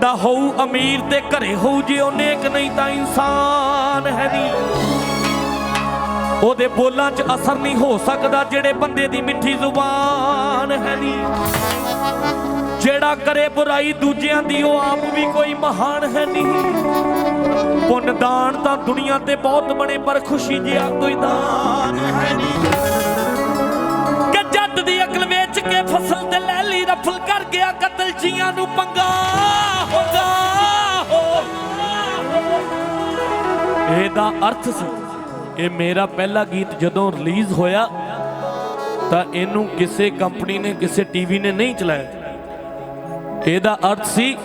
ਬੰਦਾ ਹੋਊ ਅਮੀਰ ਤੇ ਘਰੇ ਹੋਊ, ਜੇ ਉਹ ਨੇਕ ਨਹੀਂ ਤਾਂ ਇਨਸਾਨ ਹੈ ਨਹੀਂ। ਉਹਦੇ ਬੋਲਾਂ 'ਚ ਅਸਰ ਨਹੀਂ ਹੋ ਸਕਦਾ, ਜਿਹੜੇ ਬੰਦੇ ਦੀ ਮਿੱਠੀ ਜ਼ੁਬਾਨ ਹੈ ਨਹੀਂ। ਜਿਹੜਾ ਕਰੇ ਬੁਰਾਈ ਦੂਜਿਆਂ ਦੀ, ਉਹ ਆਪ ਵੀ ਕੋਈ ਮਹਾਨ ਹੈ ਨਹੀਂ। ਪੁੰਨ ਦਾਨ ਤਾਂ ਦੁਨੀਆ ਤੇ ਬਹੁਤ ਬਣੇ, ਪਰ ਖੁਸ਼ੀ ਜਿਹਾ ਕੋਈ ਦਾਨ ਹੈ ਨਹੀਂ। ਕਿ ਜੱਟ ਦੀ ਅਕਲ ਵੇਚ ਕੇ ਫਸਲ ਤੇ ਲੈ ਲਈ ਕਰ ਗਿਆ ਕਤਲ ਜੀਆਂ ਨੂੰ ਪੰਗਾ ਹੋਗਾ ਇਹਦਾ ਅਰਥ ਸੀ ਇਹ ਮੇਰਾ ਪਹਿਲਾ ਗੀਤ ਜਦੋਂ ਰਿਲੀਜ਼ ਹੋਇਆ, ਤਾਂ ਇਹਨੂੰ ਕਿਸੇ ਕੰਪਨੀ ਨੇ, ਕਿਸੇ ਟੀਵੀ ਨੇ ਨਹੀਂ ਚਲਾਇਆ। ਇਹਦਾ ਅਰਥ ਸੀ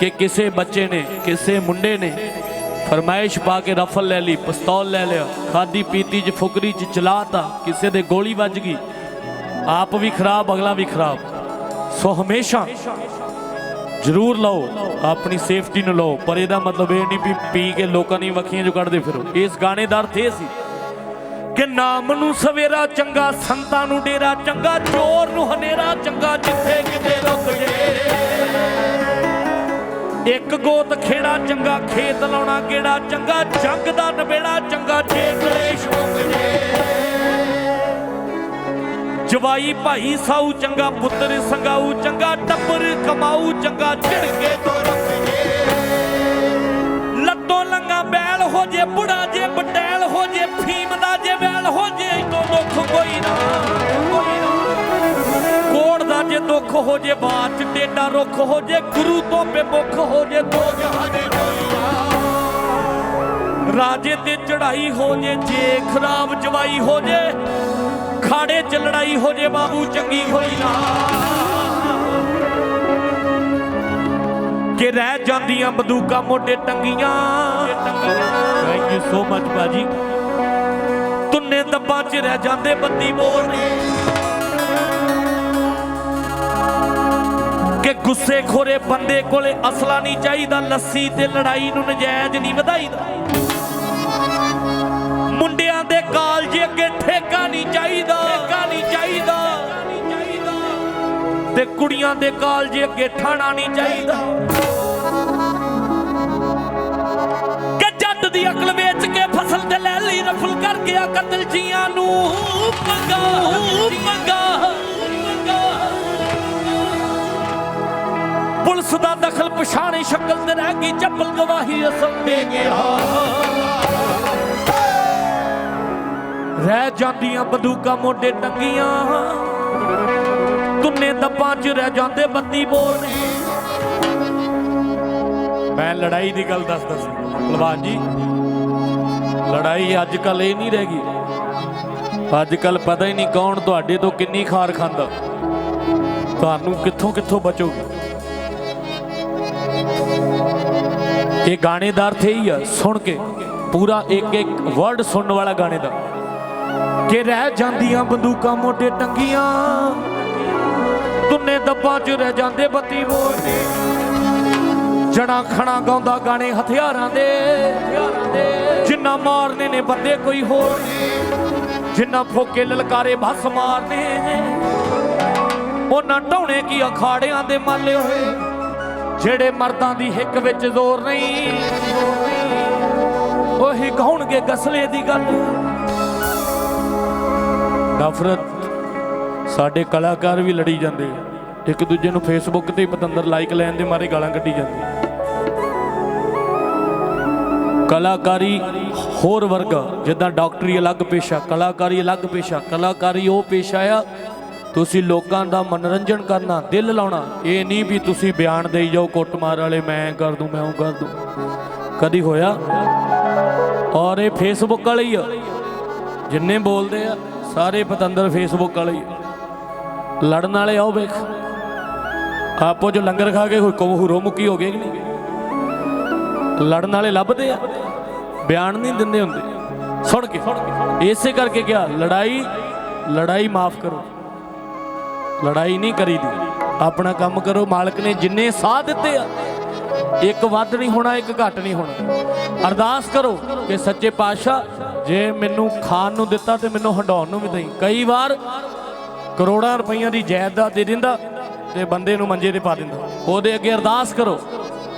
ਕਿ ਕਿਸੇ ਬੱਚੇ ਨੇ, ਕਿਸੇ ਮੁੰਡੇ ਨੇ ਫਰਮਾਇਸ਼ ਪਾ ਕੇ ਰਫਲ ਲੈ ਲਈ, ਪਿਸਤੌਲ ਲੈ ਲਿਆ ਖਾਦੀ ਪੀਤੀ ਚ ਫੁਕਰੀ ਚ ਚਲਾਤਾ, ਕਿਸੇ ਦੇ ਗੋਲੀ ਵੱਜ ਗਈ, ਆਪ ਵੀ ਖਰਾਬ, ਅਗਲਾ ਵੀ ਖਰਾਬ। ਸੋ ਹਮੇਸ਼ਾ ਜ਼ਰੂਰ ਲਓ, ਆਪਣੀ ਸੇਫਟੀ ਨੂੰ ਲਓ, ਪਰ ਇਹਦਾ ਮਤਲਬ ਇਹ ਨਹੀਂ ਵੀ ਪੀ ਕੇ ਲੋਕਾਂ ਦੀਆਂ ਵੱਖੀਆਂ ਜੋ ਕੱਢਦੇ ਫਿਰੋ। ਇਸ ਗਾਣੇ ਦਾ ਅਰਥ ਇਹ ਸੀ ਕਿ ਨਾਮ ਨੂੰ ਸਵੇਰਾ, ਚੰਗਾ ਸੰਤਾਂ ਨੂੰ ਡੇਰਾ, ਚੰਗਾ ਚੋਰ ਨੂੰ ਹਨੇਰਾ, ਚੰਗਾ ਜਿੱਥੇ ਕਿਤੇ ਰੁਕ ਜੇ ਇੱਕ ਗੋਤ ਖੇੜਾ, ਚੰਗਾ ਖੇਤ ਲਾਉਣਾ ਕਿਹੜਾ ਚੰਗਾ ਜੰਗ ਦਾ ਨਵੇੜਾ ਚੰਗਾ ਜੇ ਕਲੇਸ਼ ਮੁੱਕ ਜੇ। ਜਵਾਈ ਭਾਈ ਸਾਊ ਚੰਗਾ ਪੁੱਤਰ ਸੰਗਾਊ, ਚੰਗਾ ਟੱਬਰ ਕਮਾਊ, ਚੰਗਾ ਝਿੜਕੇ ਤੋਂ ਰੁਕ ਲੱਤੋਂ ਲੰਗਾ ਬੈਲ ਹੋ ਜੇ, ਬੁੜਾ ਜੇ ਬਟੈਲ ਹੋ ਜੇ, ਫੀਮ ਦਾ ਜੇ ਵੈਲ ਹੋ ਜੇ, ਇਤੋਂ ਦੁੱਖ ਕੋਈ ਨਾ ਕੋਈ ਨਾ। ਕੋੜ ਦਾ ਜੇ ਦੁੱਖ ਹੋ ਜੇ, ਬਾਤ ਚ ਰੁੱਖ ਹੋ ਜੇ, ਗੁਰੂ ਤੋਂ ਬੇਮੁਖ ਹੋ ਜੇ, ਦੋ ਜਹਾਨੇ ਰਾਜੇ ਤੇ ਚੜਾਈ ਹੋ ਜੇ ਜੇ ਖਰਾਬ ਜਵਾਈ ਹੋ ਜੇ ਖਾੜੇ ਚ ਲੜਾਈ ਹੋ ਜੇ ਬਾਬੂ, ਚੰਗੀ ਹੋਈ ਨਾ। ਕਿ ਰਹਿ ਜਾਂਦੀਆਂ ਬੰਦੂਕਾਂ ਮੋਢੇ ਟੰਗੀਆਂ। ਥੈਂਕ ਯੂ ਸੋ ਮਚ ਬਾਜੀ ਤੁੰਨੇ ਦੱਬਾ 'ਚ ਰਹਿ ਜਾਂਦੇ ਬੱਤੀ ਬੋਲ ਨੇ ਕਿ ਗੁੱਸੇ ਖੋਰੇ ਬੰਦੇ ਕੋਲੇ ਅਸਲਾ ਨਹੀਂ ਚਾਹੀਦਾ, ਲੱਸੀ ਤੇ ਲੜਾਈ ਨੂੰ ਨਜਾਇਜ਼ ਨਹੀਂ ਵਧਾਈਦਾ। ਮੁੰਡਿਆਂ ਦੇ ਕਾਲਜ ਅੱਗੇ ਠੇਕਾ ਨਹੀਂ ਚਾਹੀਦਾ। ਤੇ ਕੁੜੀਆਂ ਦੇ ਕਾਲਜ ਅੱਗੇ ਠਾਣਾ ਨਹੀਂ ਚਾਹੀਦਾ। ਕਿ ਜੱਟ ਦੀ ਅਕਲ ਵੇਚ ਕੇ ਫਸਲ ਤੇ ਲੈ ਲਈ ਰਫਲ ਕਰ ਗਿਆ ਕਤਲ ਜੀਆਂ ਨੂੰ। ਮੰਗਾ ਮੰਗਾ ਪੁਲਿਸ ਦਾ ਦਖਲ ਪਛਾਣੇ ਸ਼ਕਲ ਤੇ ਰਹਿ ਗਈ ਚੱਪਲ ਗਵਾਹੀ ਅਸਲ ਦੇ ਗਿਆ ਰਹਿ ਜਾਂਦੀਆਂ ਬੰਦੂਕਾਂ ਮੋਢੇ ਟੰਗੀਆਂ। ਤੁੰਨੇ ਦੱਬਾਂ 'ਚ ਰਹਿ ਜਾਂਦੇ, ਬੱਤੀ ਬੋਲਦੇ ਮੈਂ ਲੜਾਈ ਦੀ ਗੱਲ ਦੱਸਦਾ ਸੀ। ਭਲਵਾਨ ਜੀ, ਲੜਾਈ ਅੱਜ ਕੱਲ ਇਹ ਨਹੀਂ ਰਹਿ ਗਈ। ਅੱਜ ਕੱਲ ਪਤਾ ਹੀ ਨਹੀਂ ਕੌਣ ਤੁਹਾਡੇ ਤੋਂ ਕਿੰਨੀ ਖਾਰ ਖਾਂਦਾ। ਤੁਹਾਨੂੰ ਕਿੱਥੋਂ ਕਿੱਥੋਂ ਬਚੋਗੇ? ਇਹ ਗਾਣੇ ਦਾ ਅਰਥ ਇਹ ਹੀ ਆ, ਸੁਣ ਕੇ। ਪੂਰਾ ਇੱਕ ਇੱਕ ਵਰਡ ਸੁਣਨ ਵਾਲਾ ਗਾਣੇ ਦਾ ਕਿ ਰਹਿ ਜਾਂਦੀਆਂ ਬੰਦੂਕਾਂ ਮੋਟੇ ਟੰਗੀਆਂ। ਤੁੰਨੇ ਦੱਬਾਂ 'ਚ ਰਹਿ ਜਾਂਦੇ ਬੱਤੀ ਬੋਲਦੇ ਜਣਾ ਖਣਾ ਗਾਉਂਦਾ ਗਾਣੇ ਹਥਿਆਰਾਂ ਦੇ। ਜਿੰਨਾ ਮਾਰਨੇ ਨੇ ਬੰਦੇ ਕੋਈ ਹੋਰ ਜਿੰਨਾ ਫੋਕੇ ਲਲਕਾਰੇ ਭਸ ਮਾਰਨੇ ਉਹਨਾਂ ਢਾਉਣੇ ਕੀ ਅਖਾੜਿਆਂ ਦੇ ਮਾਲੇ ਹੋਏ ਜਿਹੜੇ ਮਰਦਾਂ ਦੀ ਹਿੱਕ ਵਿੱਚ ਜ਼ੋਰ ਨਹੀਂ। ਉਹੀ ਕਹਉਣਗੇ ਗਸਲੇ ਦੀ ਗੱਲ। ਨਫ਼ਰਤ ਸਾਡੇ ਕਲਾਕਾਰ ਵੀ ਲੜੀ ਜਾਂਦੇ ਆ। ਇੱਕ ਦੂਜੇ ਨੂੰ ਫੇਸਬੁੱਕ ਤੇ ਪਤੰਦਰ ਲਾਈਕ ਲੈਣ ਦੇ ਮਾਰੇ ਗਾਲਾਂ ਕੱਢੀ ਜਾਂਦੇ। ਕਲਾਕਾਰੀ ਹੋਰ ਵਰਗ, ਜਿੱਦਾਂ ਡਾਕਟਰੀ ਅਲੱਗ ਪੇਸ਼ਾ ਕਲਾਕਾਰੀ ਅਲੱਗ ਪੇਸ਼ਾ ਕਲਾਕਾਰੀ ਉਹ ਪੇਸ਼ਾ ਆ ਤੁਸੀਂ ਲੋਕਾਂ ਦਾ ਮਨੋਰੰਜਨ ਕਰਨਾ, ਦਿਲ ਲਾਉਣਾ, ਇਹ ਨਹੀਂ ਵੀ ਤੁਸੀਂ ਬਿਆਨ ਦੇਈ ਜਾਓ, ਕੁੱਟਮਾਰ ਵਾਲੇ ਮੈਂ ਕਰ ਦੂੰ, ਮੈਂ ਉਹ ਕਰ ਦੂੰ। ਕਦੀ ਹੋਇਆ? ਔਰ ਇਹ ਫੇਸਬੁੱਕ ਵਾਲੇ ਹੀ ਆ, ਜਿੰਨੇ ਬੋਲਦੇ ਆ, ਸਾਰੇ ਪਤੰਦਰ ਫੇਸਬੁੱਕ ਵਾਲੇ ਹੀ ਲੜਨ ਵਾਲੇ ਆਓ ਵੇਖ। ਆਪੋ ਜੋ ਲੰਗਰ ਖਾ ਕੇ ਕੋਈ ਕਬਹੂਰੋ ਮੁਕੀ ਹੋ ਗਏ ਕਿ ਨਹੀਂ? ਲੜਨ ਵਾਲੇ ਲੱਭਦੇ ਆ, ਬਿਆਨ ਨਹੀਂ ਦਿੰਦੇ ਹੁੰਦੇ। ਸੁਣ ਕੇ, ਇਸੇ ਕਰਕੇ ਕਿਹਾ, ਲੜਾਈ ਲੜਾਈ ਮਾਫ ਕਰੋ। ਲੜਾਈ ਨਹੀਂ ਕਰੀਦੀ ਆਪਣਾ ਕੰਮ ਕਰੋ, ਮਾਲਕ ਨੇ ਜਿੰਨੇ ਸਾਹ ਦਿੱਤੇ ਆ, ਇੱਕ ਵੱਧ ਨਹੀਂ ਹੋਣਾ, ਇੱਕ ਘੱਟ ਨਹੀਂ ਹੋਣਾ। ਅਰਦਾਸ ਕਰੋ ਕਿ ਸੱਚੇ ਪਾਤਸ਼ਾਹ, ਜੇ ਮੈਨੂੰ ਖਾਣ ਨੂੰ ਦਿੱਤਾ ਤੇ ਮੈਨੂੰ ਹੰਡਾਉਣ ਨੂੰ ਵੀ ਦੇਈ। ਕਈ ਵਾਰ ਕਰੋੜਾਂ ਰੁਪਈਆਂ ਦੀ ਜਾਇਦਾਦ ਦੇ ਦਿੰਦਾ ਤੇ ਬੰਦੇ ਨੂੰ ਮੰਜੇ ਤੇ ਪਾ ਦਿੰਦਾ। ਉਹਦੇ ਅੱਗੇ ਅਰਦਾਸ ਕਰੋ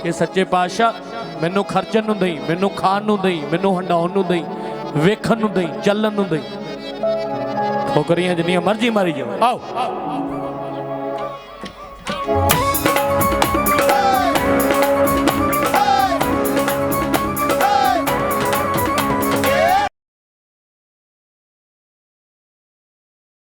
ਕਿ ਸੱਚੇ ਪਾਤਸ਼ਾਹ, ਮੈਨੂੰ ਖਰਚਣ ਨੂੰ ਦੇਈ, ਮੈਨੂੰ ਖਾਣ ਨੂੰ ਦੇਈ, ਮੈਨੂੰ ਹੰਡਾਉਣ ਨੂੰ ਦੇਈ, ਵੇਖਣ ਨੂੰ ਦੇਈ, ਚੱਲਣ ਨੂੰ ਦੇਈ। ਠੋਕਰੀਆਂ ਜਿੰਨੀਆਂ ਮਰਜ਼ੀ ਮਾਰੀ ਜਾਓ। ਆਓ।